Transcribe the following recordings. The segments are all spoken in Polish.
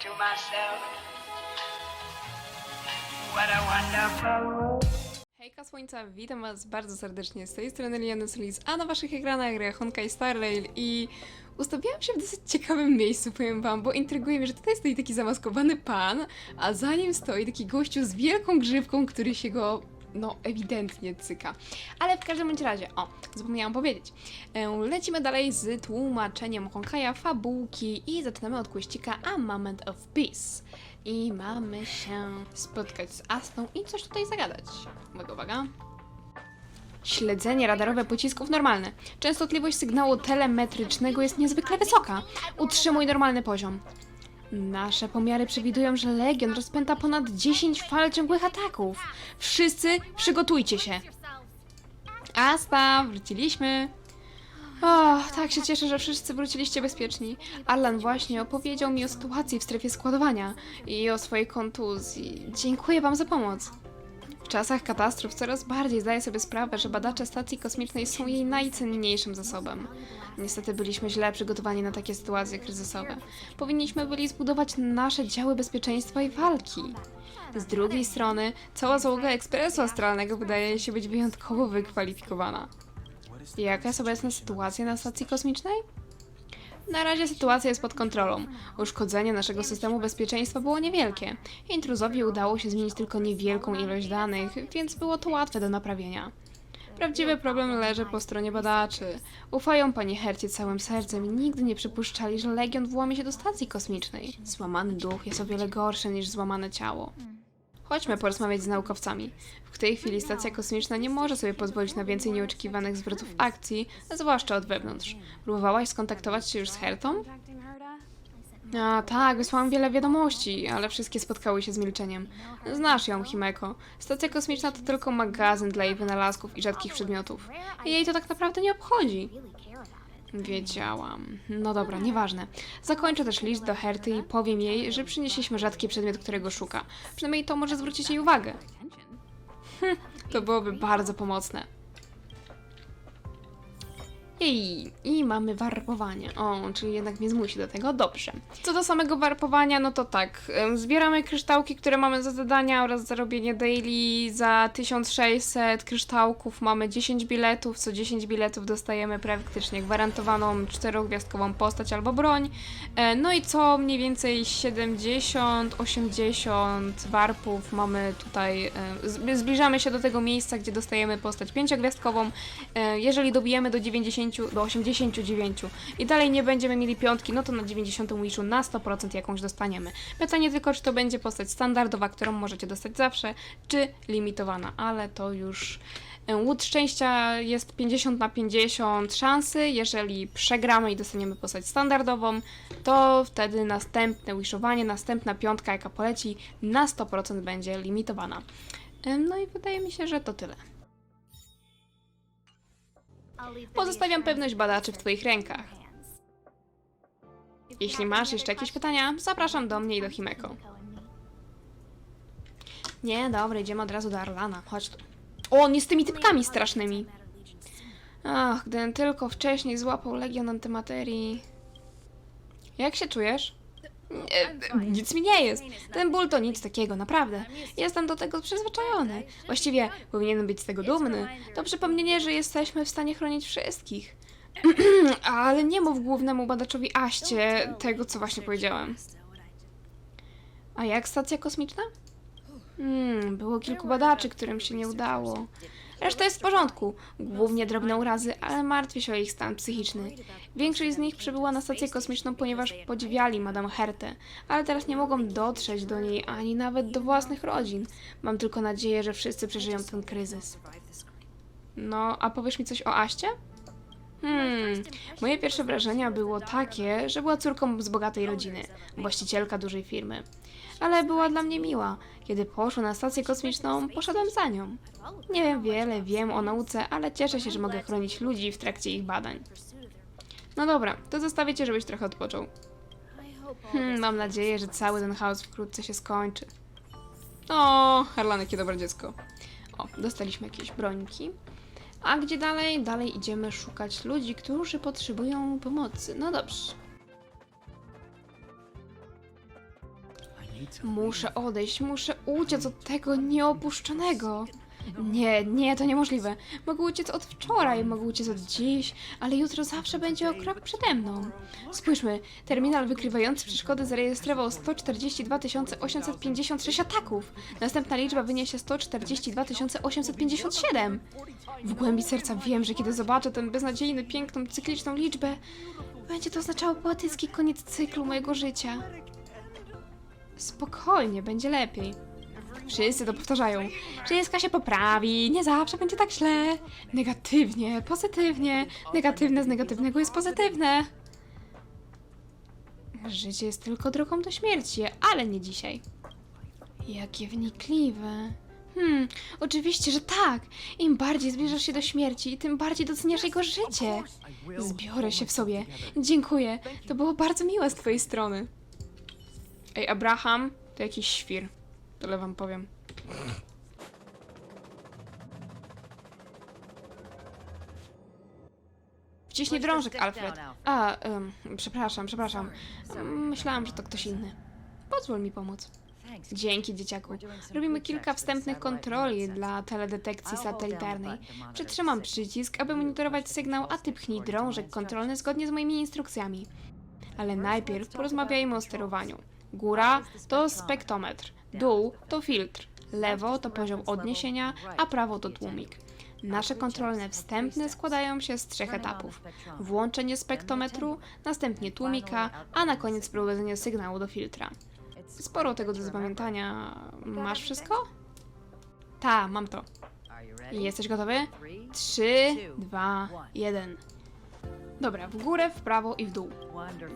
to myself, what a wonderful world. Hejka Słońca, witam was bardzo serdecznie. Z tej strony Liana Solis, a na waszych ekranach gra Honka i Starrail i ustawiłam się w dosyć ciekawym miejscu, powiem wam, bo intryguje mnie, że tutaj stoi taki zamaskowany pan, a za nim stoi taki gościu z wielką grzywką, który się go no, ewidentnie cyka. Ale w każdym bądź razie, o, zapomniałam powiedzieć. E, Lecimy dalej z tłumaczeniem Honkaja, fabułki i zaczynamy od kłeścika A Moment of Peace. I mamy się spotkać z Astą i coś tutaj zagadać. Uwaga, uwaga. Śledzenie radarowe pocisków normalne. Częstotliwość sygnału telemetrycznego jest niezwykle wysoka. Utrzymuj normalny poziom. Nasze pomiary przewidują, że Legion rozpęta ponad 10 fal ciągłych ataków. Wszyscy przygotujcie się. Asta, wróciliśmy. O, tak się cieszę, że wszyscy wróciliście bezpieczni. Alan właśnie opowiedział mi o sytuacji w strefie składowania i o swojej kontuzji. Dziękuję wam za pomoc. W czasach katastrof coraz bardziej zdaję sobie sprawę, że badacze stacji kosmicznej są jej najcenniejszym zasobem. Niestety byliśmy źle przygotowani na takie sytuacje kryzysowe. Powinniśmy byli zbudować nasze działy bezpieczeństwa i walki. Z drugiej strony, cała załoga ekspresu astralnego wydaje się być wyjątkowo wykwalifikowana. Jaka jest obecna sytuacja na stacji kosmicznej? Na razie sytuacja jest pod kontrolą. Uszkodzenie naszego systemu bezpieczeństwa było niewielkie. Intruzowi udało się zmienić tylko niewielką ilość danych, więc było to łatwe do naprawienia. Prawdziwy problem leży po stronie badaczy. Ufają pani Hercie całym sercem i nigdy nie przypuszczali, że Legion włamie się do stacji kosmicznej. Złamany duch jest o wiele gorszy niż złamane ciało. Chodźmy porozmawiać z naukowcami. W tej chwili stacja kosmiczna nie może sobie pozwolić na więcej nieoczekiwanych zwrotów akcji, zwłaszcza od wewnątrz. Próbowałaś skontaktować się już z Hertą? A tak, wysłałam wiele wiadomości, ale wszystkie spotkały się z milczeniem. Znasz ją, Himeko. Stacja kosmiczna to tylko magazyn dla jej wynalazków i rzadkich przedmiotów. I jej to tak naprawdę nie obchodzi. Wiedziałam. No dobra, nieważne. Zakończę też list do Herty i powiem jej, że przynieśliśmy rzadki przedmiot, którego szuka. Przynajmniej to może zwrócić jej uwagę. Hm, to byłoby bardzo pomocne. Jej, i mamy warpowanie. O, czyli jednak mnie zmusi do tego. Dobrze. Co do samego warpowania, no to tak. Zbieramy kryształki, które mamy za zadania oraz za robienie daily. Za 1600 kryształków mamy 10 biletów. Co 10 biletów dostajemy praktycznie gwarantowaną czterogwiazdkową postać albo broń. E, No i co mniej więcej 70-80 warpów mamy tutaj. e, zb- Zbliżamy się do tego miejsca, gdzie dostajemy postać pięciogwiazdkową. E, Jeżeli dobijemy do 90, do 89 i dalej nie będziemy mieli piątki, no to na 90 wishu na 100% jakąś dostaniemy. Pytanie tylko, czy to będzie postać standardowa, którą możecie dostać zawsze, czy limitowana, ale to już e, Łód szczęścia jest 50 na 50 szansy. Jeżeli przegramy i dostaniemy postać standardową, to wtedy następne wishowanie, następna piątka, jaka poleci, na 100% będzie limitowana. E, No i wydaje mi się, że to tyle. Pozostawiam pewność badaczy w Twoich rękach. Jeśli masz jeszcze jakieś pytania, zapraszam do mnie i do Himeko. Nie, dobra, idziemy od razu do Arlana. Chodź tu. O, on jest z tymi typkami strasznymi. Ach, gdybym tylko wcześniej złapał Legion Antymaterii. Jak się czujesz? Nie, nic mi nie jest. Ten ból to nic takiego, naprawdę. Jestem do tego przyzwyczajony. Właściwie powinienem być z tego dumny. To przypomnienie, że jesteśmy w stanie chronić wszystkich. Ale nie mów głównemu badaczowi Aście tego, co właśnie powiedziałem. A jak stacja kosmiczna? Hmm, było kilku badaczy, którym się nie udało. Reszta jest w porządku. Głównie drobne urazy, ale martwię się o ich stan psychiczny. Większość z nich przybyła na stację kosmiczną, ponieważ podziwiali Madame Hertę, ale teraz nie mogą dotrzeć do niej ani nawet do własnych rodzin. Mam tylko nadzieję, że wszyscy przeżyją ten kryzys. No, a powiesz mi coś o Aście? Hmm, moje pierwsze wrażenia było takie, że była córką z bogatej rodziny, właścicielka dużej firmy. Ale była dla mnie miła. Kiedy poszła na stację kosmiczną, poszedłem za nią. Nie wiem wiele, wiem o nauce, ale cieszę się, że mogę chronić ludzi w trakcie ich badań. No dobra, to zostawię cię, żebyś trochę odpoczął. Hmm, mam nadzieję, że cały ten chaos wkrótce się skończy. O, Harlan, jakie dobre dziecko. O, dostaliśmy jakieś brońki. A gdzie dalej? Dalej idziemy szukać ludzi, którzy potrzebują pomocy. No dobrze. Muszę odejść, muszę uciec od tego nieopuszczonego. Nie, nie, to niemożliwe. Mogę uciec od wczoraj, mogę uciec od dziś, ale jutro zawsze będzie o krok przede mną. Spójrzmy, terminal wykrywający przeszkody zarejestrował 142 856 ataków. Następna liczba wyniesie 142 857. W głębi serca wiem, że kiedy zobaczę tę beznadziejny, piękną, cykliczną liczbę, będzie to oznaczało poetycki koniec cyklu mojego życia. Spokojnie, będzie lepiej. Wszyscy to powtarzają. Wszystko się poprawi, nie zawsze będzie tak źle. Negatywnie, pozytywnie. Negatywne z negatywnego jest pozytywne. Życie jest tylko drogą do śmierci, ale nie dzisiaj. Jakie wnikliwe. Hmm, oczywiście, że tak. Im bardziej zbliżasz się do śmierci, tym bardziej doceniasz jego życie. Zbiorę się w sobie. Dziękuję. To było bardzo miłe z twojej strony. Ej, Abraham to jakiś świr. Tyle wam powiem. Wciśnij drążek, Alfred. A, em, przepraszam, przepraszam. Myślałam, że to ktoś inny. Pozwól mi pomóc. Dzięki, dzieciaku. Robimy kilka wstępnych kontroli dla teledetekcji satelitarnej. Przytrzymam przycisk, aby monitorować sygnał, a ty pchnij drążek kontrolny zgodnie z moimi instrukcjami. Ale najpierw porozmawiajmy o sterowaniu. Góra to spektometr, dół to filtr, lewo to poziom odniesienia, a prawo to tłumik. Nasze kontrolne wstępne składają się z trzech etapów. Włączenie spektometru, następnie tłumika, a na koniec prowadzenie sygnału do filtra. Sporo tego do zapamiętania. Masz wszystko? Ta, mam to. Jesteś gotowy? Trzy, dwa, jeden. Dobra, w górę, w prawo i w dół.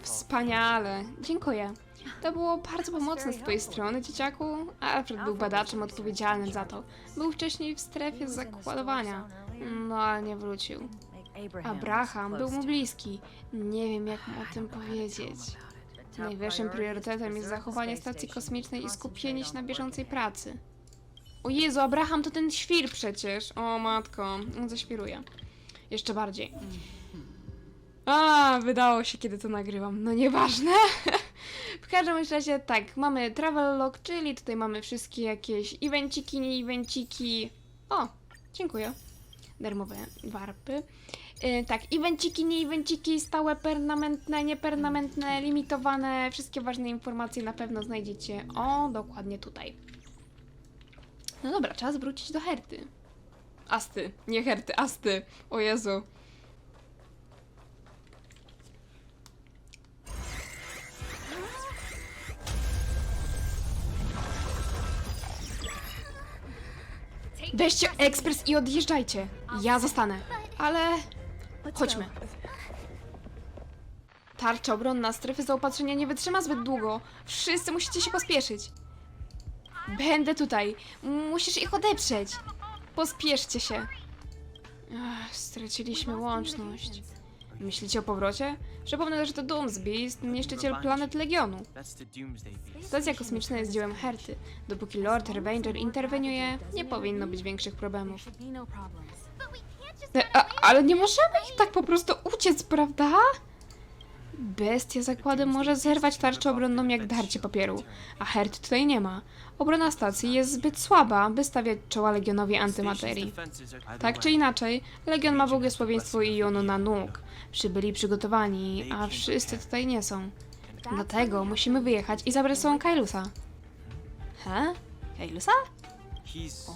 Wspaniale, dziękuję. To było bardzo pomocne z twojej strony, dzieciaku. Alfred był badaczem odpowiedzialnym za to. Był wcześniej w strefie zakładowania, no ale nie wrócił. Abraham był mu bliski. Nie wiem, jak mu o tym powiedzieć. Najwyższym priorytetem jest zachowanie stacji kosmicznej i skupienie się na bieżącej pracy. O Jezu, Abraham to ten świr przecież. O matko, on zaświruje. Jeszcze bardziej. A, wydało się, kiedy to nagrywam. No nieważne. w każdym razie tak, mamy travel log, czyli tutaj mamy wszystkie jakieś evenciki, nie evenciki. O, dziękuję. Darmowe warpy. Yy, tak, evenciki, nie evenciki, stałe, permanentne, niepermanentne, limitowane. Wszystkie ważne informacje na pewno znajdziecie. O, dokładnie tutaj. No dobra, czas wrócić do Herty. Asty, nie Herty, Asty. O Jezu. Weźcie ekspres i odjeżdżajcie. Ja zostanę. Ale chodźmy. Tarcza obronna strefy zaopatrzenia nie wytrzyma zbyt długo. Wszyscy musicie się pospieszyć. Będę tutaj. Musisz ich odeprzeć. Pospieszcie się. Ach, straciliśmy łączność. Myślicie o powrocie? Przypomnę, że to Doomsbeast, niszczyciel planet Legionu. Stacja kosmiczna jest dziełem Herty. Dopóki Lord Revenger interweniuje, nie powinno być większych problemów. A, ale nie możemy ich tak po prostu uciec, prawda? Bestia zakłady może zerwać tarczę obronną jak darcie papieru, a Hert tutaj nie ma. Obrona stacji jest zbyt słaba, by stawiać czoła Legionowi antymaterii. Tak czy inaczej, Legion ma błogosławieństwo Ionu na nóg. Przybyli przygotowani, a wszyscy tutaj nie są. Dlatego musimy wyjechać i zabrać sobą Kailusa. He? Kailusa?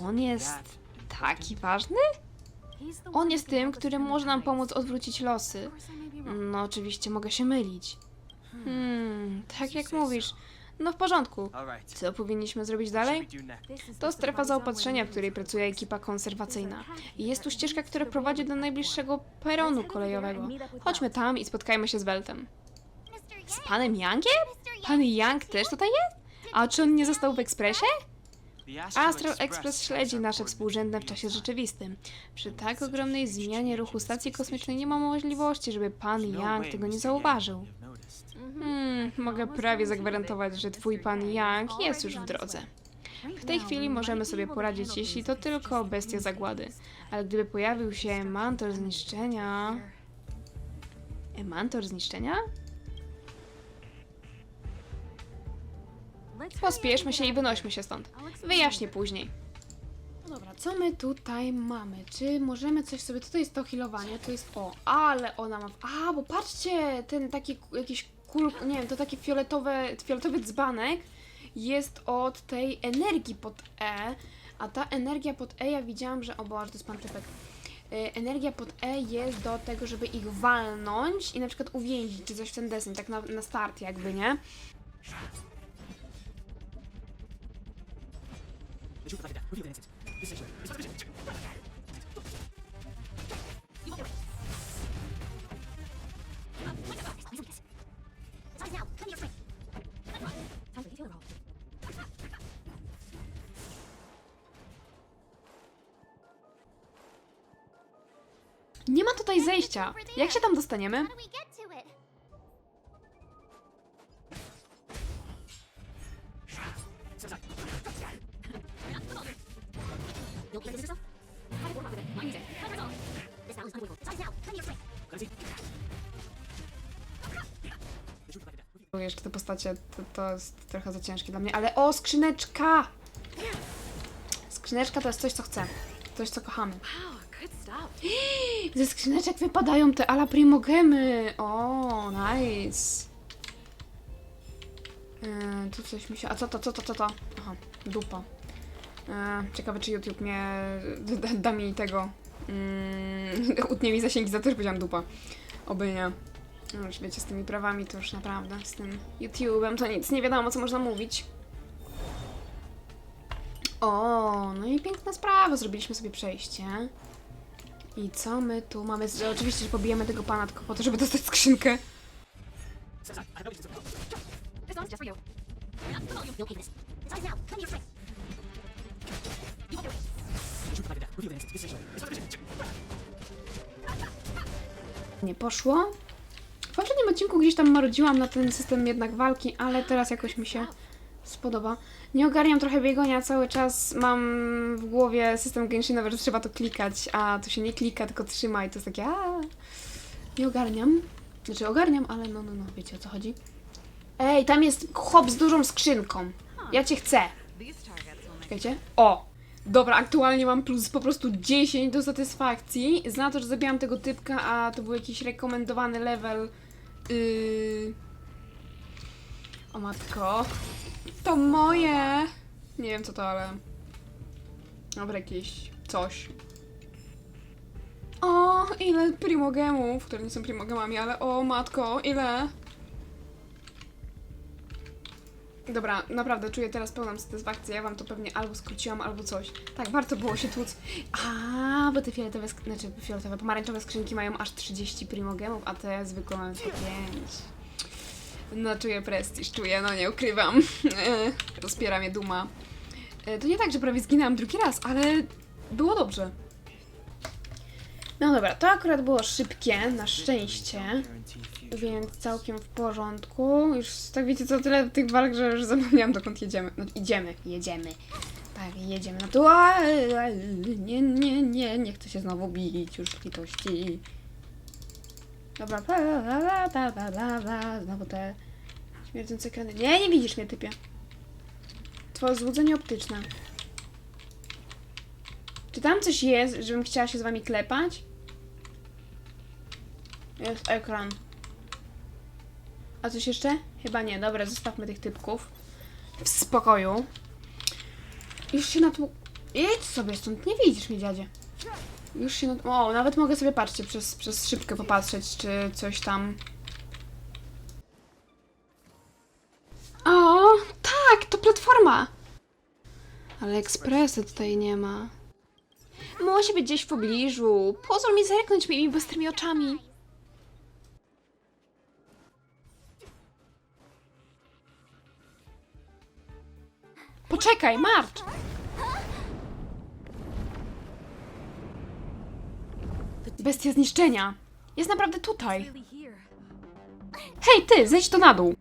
On jest taki ważny? On jest tym, który może nam pomóc odwrócić losy. No oczywiście mogę się mylić. Hmm, tak jak mówisz. No w porządku. Co powinniśmy zrobić dalej? To strefa zaopatrzenia, w której pracuje ekipa konserwacyjna. I jest tu ścieżka, która prowadzi do najbliższego peronu kolejowego. Chodźmy tam i spotkajmy się z Weltem. Z panem Youngiem? Pan Young też tutaj jest? A czy on nie został w ekspresie? Astral Express śledzi nasze współrzędne w czasie rzeczywistym. Przy tak ogromnej zmianie ruchu stacji kosmicznej nie ma możliwości, żeby pan Young tego nie zauważył. Hmm, mogę prawie zagwarantować, że twój pan Young jest już w drodze. W tej chwili możemy sobie poradzić, jeśli to tylko bestia zagłady. Ale gdyby pojawił się Emantor zniszczenia... Emantor zniszczenia? Pospieszmy się i wynośmy się stąd. Wyjaśnię później. No dobra, co my tutaj mamy? Czy możemy coś sobie... Tutaj jest to healowanie, to jest... O, ale ona ma... A, bo patrzcie! Ten taki jakiś kul... Nie wiem, to taki fioletowe, fioletowy dzbanek jest od tej energii pod E, a ta energia pod E, ja widziałam, że... O Boże, to jest pan typek. Y, Energia pod E jest do tego, żeby ich walnąć i na przykład uwięzić, czy coś w ten deseń, tak na, na start jakby, nie? Nie ma tutaj zejścia. Jak się tam dostaniemy? To it? Jeszcze te postacie to, to jest trochę za ciężkie dla mnie, ale o, skrzyneczka! Skrzyneczka to jest coś, co chcę. Coś, co kochamy. Ze skrzyneczek wypadają te ala primogemy. O, nice. Yy, tu coś mi się... A co to, co to, co to? Aha, dupa. Yy, ciekawe, czy YouTube mnie da, da mi tego... Yy, utnie mi zasięgi za to, że powiedziałam dupa. Oby nie. No już wiecie, z tymi prawami to już naprawdę, z tym YouTube'em to nic, nie wiadomo co można mówić. O, no i piękna sprawa, zrobiliśmy sobie przejście. I co my tu mamy? Oczywiście, że pobijemy tego pana tylko po to, żeby dostać skrzynkę. Nie poszło. W poprzednim odcinku gdzieś tam marudziłam na ten system jednak walki, ale teraz jakoś mi się spodoba. Nie ogarniam trochę biegonia, cały czas mam w głowie system Genshinowy, że trzeba to klikać, a tu się nie klika, tylko trzyma i to jest takie Nie ogarniam. Znaczy ogarniam, ale no, no, no, wiecie o co chodzi. Ej, tam jest chłop z dużą skrzynką. Ja cię chcę. Czekajcie. O! Dobra, aktualnie mam plus po prostu 10 do satysfakcji. Za to, że zabijam tego typka, a to był jakiś rekomendowany level. Yy... O matko. To moje! Nie wiem co to, ale... Dobra, jakieś coś. O, ile primogemów, które nie są primogemami, ale o matko, ile? Dobra, naprawdę czuję teraz pełną satysfakcję. Ja wam to pewnie albo skróciłam, albo coś. Tak, warto było się tłuc. A, bo te fioletowe, sk- znaczy fioletowe, pomarańczowe skrzynki mają aż 30 primogemów, a te zwykłe mają tylko 5. No, czuję prestiż, czuję, no nie ukrywam. Rozpiera mnie duma. E, To nie tak, że prawie zginęłam drugi raz, ale było dobrze. No dobra, to akurat było szybkie, na szczęście. Więc całkiem w porządku. Już tak wiecie co, tyle tych walk, że już zapomniałam dokąd jedziemy. No idziemy, jedziemy. Tak, jedziemy na tu. Nie, nie, nie, nie chcę się znowu bić już litości. Dobra, bla, bla, bla, bla, bla, bla. Znowu te śmierdzące ekrany. Nie, nie widzisz mnie, typie. Twoje złudzenie optyczne. Czy tam coś jest, żebym chciała się z wami klepać? Jest ekran. A coś jeszcze? Chyba nie. Dobra, zostawmy tych typków. W spokoju. Już się na tu... Jedź sobie stąd, nie widzisz mnie, dziadzie. Już się na... O, nawet mogę sobie, patrzcie, przez, przez szybkę popatrzeć, czy coś tam... O, tak, to platforma! Ale ekspresu tutaj nie ma. Musi być gdzieś w pobliżu. Pozwól mi zerknąć moimi bystrymi oczami. Poczekaj, marcz! Bestia zniszczenia. Jest naprawdę tutaj. Hej, ty, zejdź to na dół.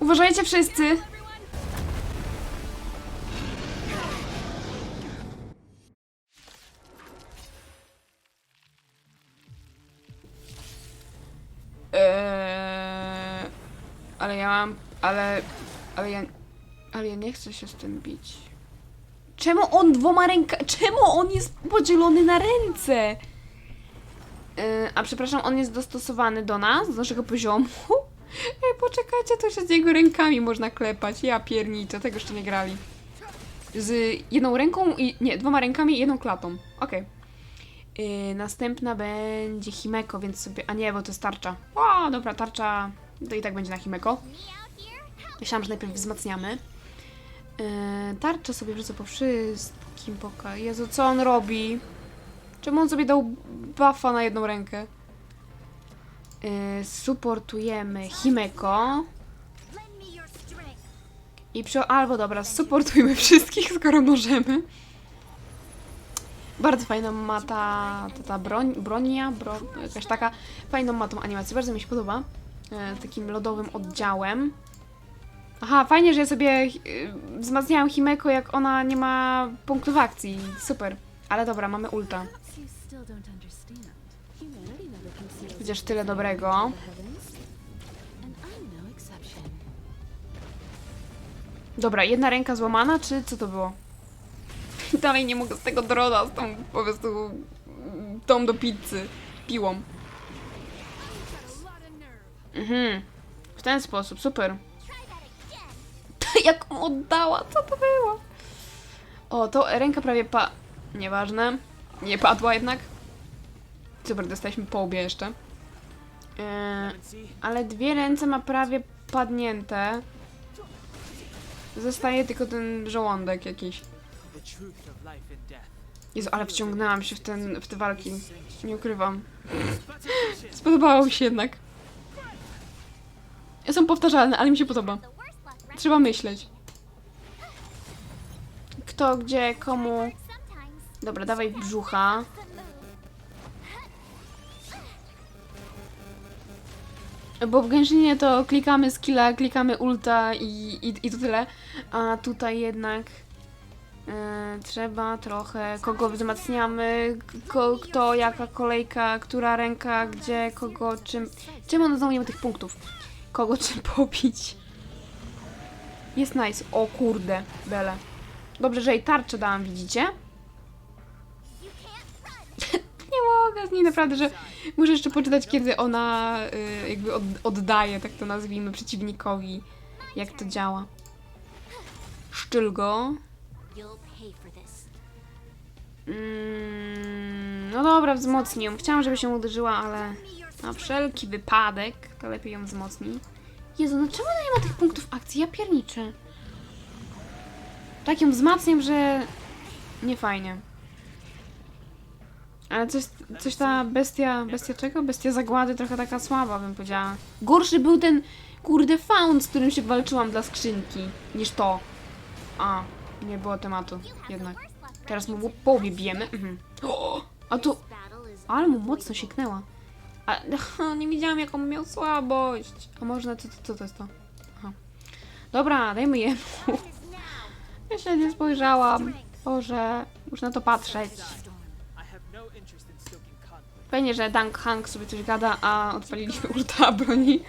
Uważajcie wszyscy. Eee, ale ja mam Ale, ale ja, ale ja nie chcę się z tym bić. Czemu on dwoma rękami, czemu on jest podzielony na ręce? Yy, a przepraszam, on jest dostosowany do nas, do naszego poziomu? Ej, poczekajcie, to się z jego rękami można klepać. Ja pierniczę, tego jeszcze nie grali. Z jedną ręką i, nie, dwoma rękami i jedną klatą. Okej. Yy, następna będzie Himeko, więc sobie. A nie, bo to jest tarcza. O, dobra, tarcza. To i tak będzie na Himeko. Myślałam, że najpierw wzmacniamy. Yy, tarczę sobie wrzucę po wszystkim. Poka. Jezu, co on robi? Czemu on sobie dał buffa na jedną rękę? Yy, supportujemy Himeko. I przy... Albo dobra, supportujmy wszystkich, skoro możemy. Bardzo fajną ma ta, ta, ta broń, bronia, bro, jakaś taka, fajną ma tą animację, bardzo mi się podoba. E, takim lodowym oddziałem. Aha, fajnie, że ja sobie e, wzmacniałam Himeko, jak ona nie ma punktów akcji. Super. Ale dobra, mamy ulta. Chociaż tyle dobrego. Dobra, jedna ręka złamana, czy co to było? Dalej nie mogę z tego droda, z tą po prostu tą do pizzy, piłą. Mhm. W ten sposób, super. Jak oddała, co to było? O, to ręka prawie pa... Nieważne. Nie padła jednak. Super, dostaliśmy po łbie jeszcze. Eee, ale dwie ręce ma prawie padnięte. Zostaje tylko ten żołądek jakiś. Jezu, ale wciągnęłam się w, ten, w te walki. Nie ukrywam. Spodobało mi się jednak. Są powtarzalne, ale mi się podoba. Trzeba myśleć. Kto, gdzie, komu. Dobra, dawaj brzucha. Bo w Genshinie to klikamy skilla, klikamy ulta i, i, i to tyle. A tutaj jednak e, trzeba trochę kogo wzmacniamy, ko, kto, jaka kolejka, która ręka, gdzie, kogo, czym. Czym one ma tych punktów? Kogo czym pobić? Jest nice. O kurde, bele. Dobrze, że jej tarczę dałam, widzicie? nie mogę z niej naprawdę, że muszę jeszcze poczytać, kiedy ona y, jakby od, oddaje, tak to nazwijmy, przeciwnikowi, jak to działa. Szczyl go. Mm, no dobra, wzmocnię. ją. Chciałam, żeby się uderzyła, ale na wszelki wypadek to lepiej ją wzmocni. Jezu, no czemu nie ma tych punktów akcji? Ja pierniczę. Tak ją wzmacniam, że nie fajnie. Ale coś, coś ta bestia, bestia czego? Bestia zagłady trochę taka słaba, bym powiedziała. Gorszy był ten, kurde, faun, z którym się walczyłam dla skrzynki, niż to. A, nie było tematu, jednak. Teraz mu po łbie bijemy. Mhm. O, a tu, ale mu mocno siknęła. A, nie widziałam, jaką miał słabość. A może, co, co, to jest to? Aha. Dobra, dajmy jemu. Się nie spojrzałam. Boże, muszę na to patrzeć. Fajnie, że Dank Hank sobie coś gada, a odpaliliśmy ulta broni.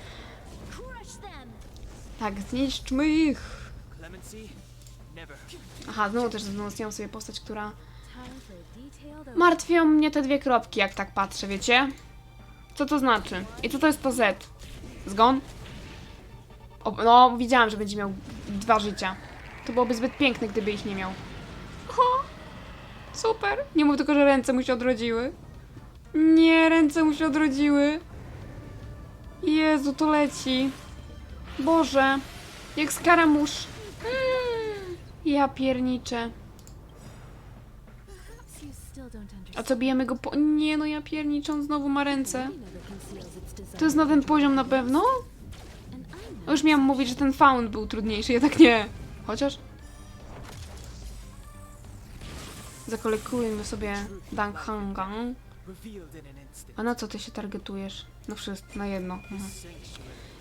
Tak, zniszczmy ich. Aha, znowu też wzmocniłam sobie postać, która... Martwią mnie te dwie kropki, jak tak patrzę, wiecie? Co to znaczy? I co to jest to Z? Zgon? O, no, widziałam, że będzie miał dwa życia. To byłoby zbyt piękne, gdyby ich nie miał. Oho, super. Nie mów tylko, że ręce mu się odrodziły. Nie, ręce mu się odrodziły. Jezu, to leci. Boże, jak skaramusz. Mm, ja pierniczę. A co bijemy go po... Nie no, ja pierniczę, on znowu ma ręce. To jest na ten poziom na pewno? No Już miałam mówić, że ten faun był trudniejszy, jednak nie. Chociaż... Zakolekujmy sobie Dang Hangang. A na co ty się targetujesz? Na wszystko, na jedno. Mhm.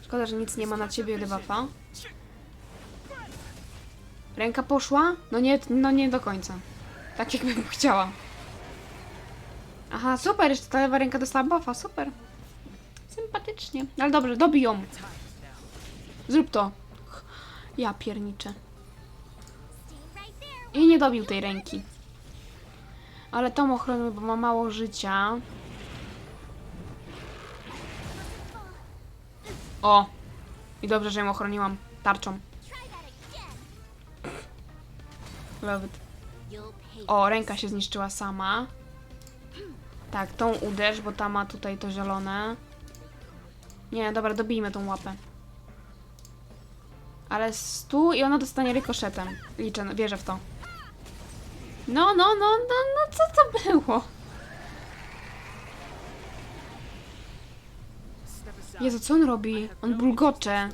Szkoda, że nic nie ma na ciebie, debuffa. Ręka poszła? No nie, no nie do końca. Tak jakbym chciała. Aha, super, jeszcze ta lewa ręka dostała buffa, super. Sympatycznie. Ale dobrze, dobij ją. Zrób to. Ja pierniczę. I nie dobił tej ręki. Ale tą ochronę, bo ma mało życia. O! I dobrze, że ją ochroniłam tarczą. Love it. O, ręka się zniszczyła sama. Tak, tą uderz, bo ta ma tutaj to zielone. Nie, dobra, dobijmy tą łapę. Ale stu i ona dostanie rykoszetem. Liczę, wierzę w to. No, no, no, no, no, co to było? Jezu, co on robi? On bulgocze.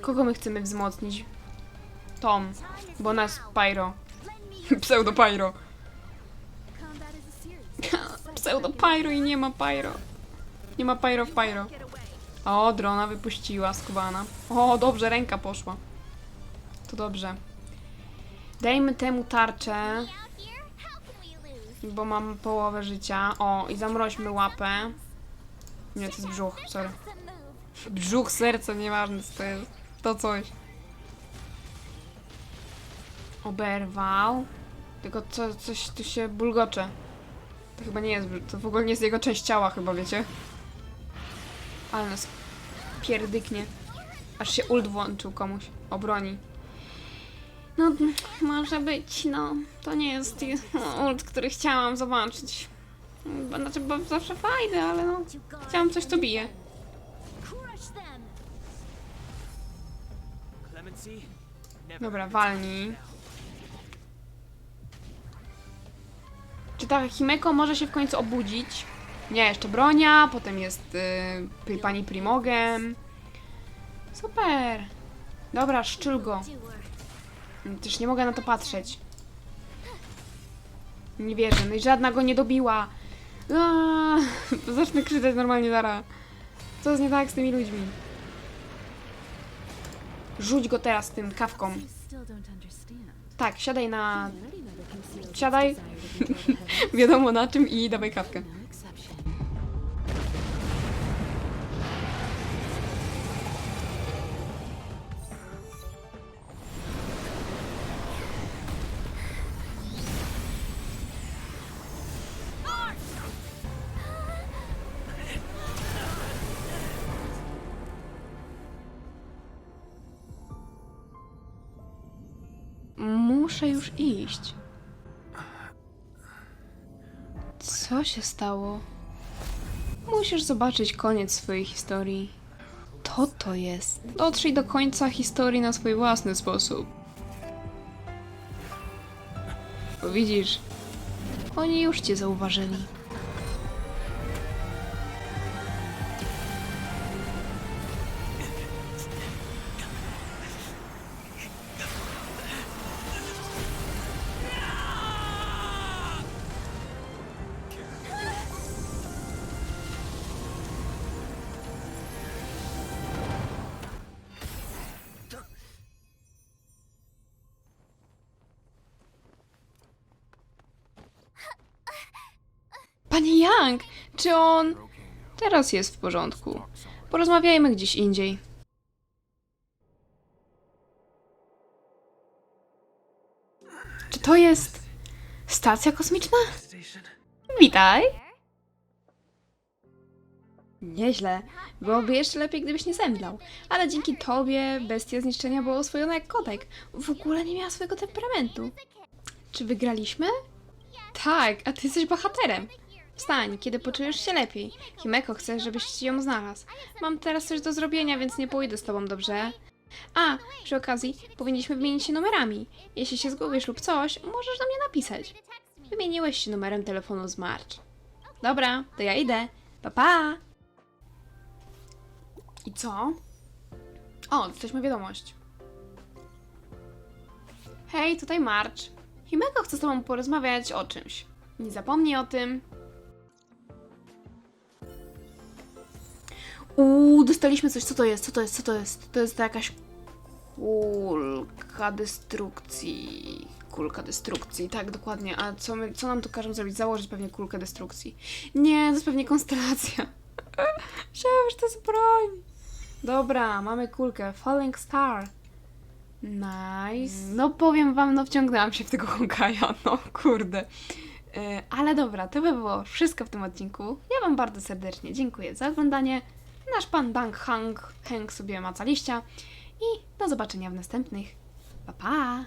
Kogo my chcemy wzmocnić? Tom, bo jest Pyro. Pseudo Pyro. Combat is a series. Pseudo Pyro i nie ma Pyro. Nie ma Pyro w Pyro. O, drona wypuściła skubana. O, dobrze, ręka poszła. To dobrze. Dajmy temu tarczę, bo mam połowę życia. O, i zamroźmy łapę. Nie, to jest brzuch, sorry. Brzuch, serce, nieważne co to jest. To coś. Oberwał. Tylko co, coś tu się bulgocze. To chyba nie jest, to w ogóle nie jest jego część ciała chyba, wiecie? Ale nas pierdyknie. Aż się ult włączył komuś. Obroni. No, może być, no. To nie jest ult, który chciałam zobaczyć. Znaczy, bo zawsze fajny, ale no. Chciałam coś, co bije. Dobra, walnij. Czy ta Himeko może się w końcu obudzić? Nie, jeszcze bronia, potem jest yy, pani Primogem. Super. Dobra, szczyl go. Też nie mogę na to patrzeć. Nie wierzę, no i żadna go nie dobiła. Aaaa, zacznę krzyczeć normalnie zara. Co jest nie tak z tymi ludźmi? Rzuć go teraz tym kawką. Tak, siadaj na... Siadaj. Wiadomo na czym i dawaj kawkę. Się stało? Musisz zobaczyć koniec swojej historii. To to jest. Dotrzyj do końca historii na swój własny sposób. Bo widzisz, oni już cię zauważyli. On... Teraz jest w porządku. Porozmawiajmy gdzieś indziej. Czy to jest... stacja kosmiczna? Witaj. Nieźle. Byłoby jeszcze lepiej, gdybyś nie zemdlał. Ale dzięki tobie bestia zniszczenia była oswojona jak kotek. W ogóle nie miała swojego temperamentu. Czy wygraliśmy? Tak, a ty jesteś bohaterem. Wstań, kiedy poczujesz się lepiej. Himeko, chcę, żebyś ją znalazł. Mam teraz coś do zrobienia, więc nie pójdę z tobą, dobrze? A, przy okazji, powinniśmy wymienić się numerami. Jeśli się zgubisz lub coś, możesz do mnie napisać. Wymieniłeś się numerem telefonu z March. Dobra, to ja idę. Pa, pa! I co? O, dostaliśmy wiadomość. Hej, tutaj March. Himeko chce z tobą porozmawiać o czymś. Nie zapomnij o tym. Uuu, dostaliśmy coś. Co to jest? Co to jest? Co to jest? To jest jakaś kulka destrukcji. Kulka destrukcji, tak, dokładnie. A co, my, co nam tu każą zrobić? Założyć pewnie kulkę destrukcji. Nie, to jest pewnie konstelacja. Że to jest broń. Dobra, mamy kulkę. Falling Star. Nice. No powiem wam, no wciągnęłam się w tego Honkaja, no kurde. Yy, ale dobra, to by było wszystko w tym odcinku. Ja wam bardzo serdecznie dziękuję za oglądanie. Nasz pan Dang Hang, Heng sobie maca liścia. I do zobaczenia w następnych. Pa, pa!